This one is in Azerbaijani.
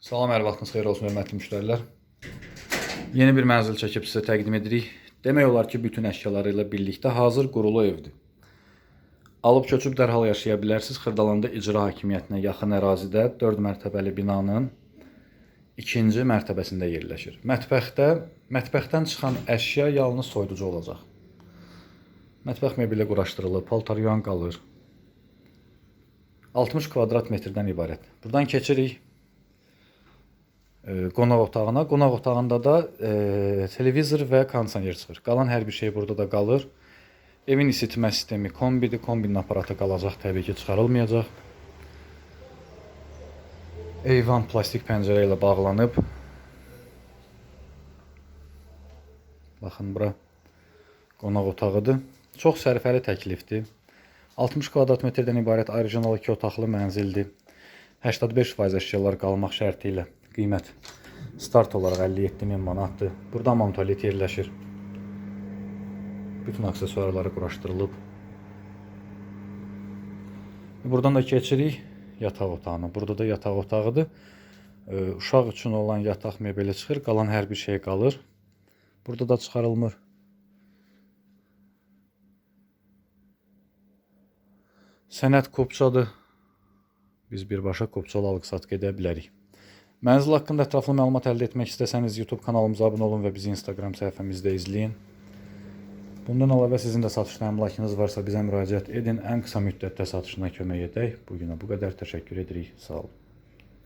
Salam, hər vaxtınız xeyir olsun, hörmətli müştərilər. Yeni bir mənzil çəkib sizə təqdim edirik. Demək olar ki, bütün əşyaları ilə birlikdə hazır qurulu evdir. Alıb köçüb dərhal yaşaya bilərsiniz. Xırdalanda icra hakimiyyətinə yaxın ərazidə 4 mərtəbəli binanın ikinci mərtəbəsində yerləşir. Mətbəxdə, mətbəxdən çıxan əşya yalnız soyuducu olacaq. Mətbəx mebeli quraşdırılıb, paltar yuan qalır. 60 kvadrat metrdən ibarət. Buradan keçirik qonaq otağına. Qonaq otağında da e, televizor və kondisioner çıxır. Qalan hər bir şey burada da qalır. Evin isitmə sistemi kombidir. Kombinin aparatı qalacaq, təbii ki, çıxarılmayacaq. Eyvan plastik pəncərə ilə bağlanıb. Baxın bura qonaq otağıdır. Çox sərfəli təklifdir. 60 kvadrat metrdən ibarət orijinal 2 otaqlı mənzildir. 85% əşyalar qalmaq şərti ilə qiymət start olaraq 57 min manatdır. Burada montolit yerləşir. Bütün aksesuarları quraşdırılıb. Buradan da keçirik yataq otağına. Burada da yataq otağıdır. Uşaq üçün olan yataq mebeli çıxır, qalan hər bir şey qalır. Burada da çıxarılmır. Sənət kopçadır. Biz birbaşa kopçalı alıq-satq edə bilərik. Mənzil haqqında ətraflı məlumat əldə etmək istəsəniz YouTube kanalımıza abunə olun və bizi Instagram səhifəmizdə izləyin. Bundan əlavə sizin də satışda əmlakınız varsa bizə müraciət edin. Ən qısa müddətdə satışına kömək edək. Bu günə bu qədər təşəkkür edirik. Sağ olun.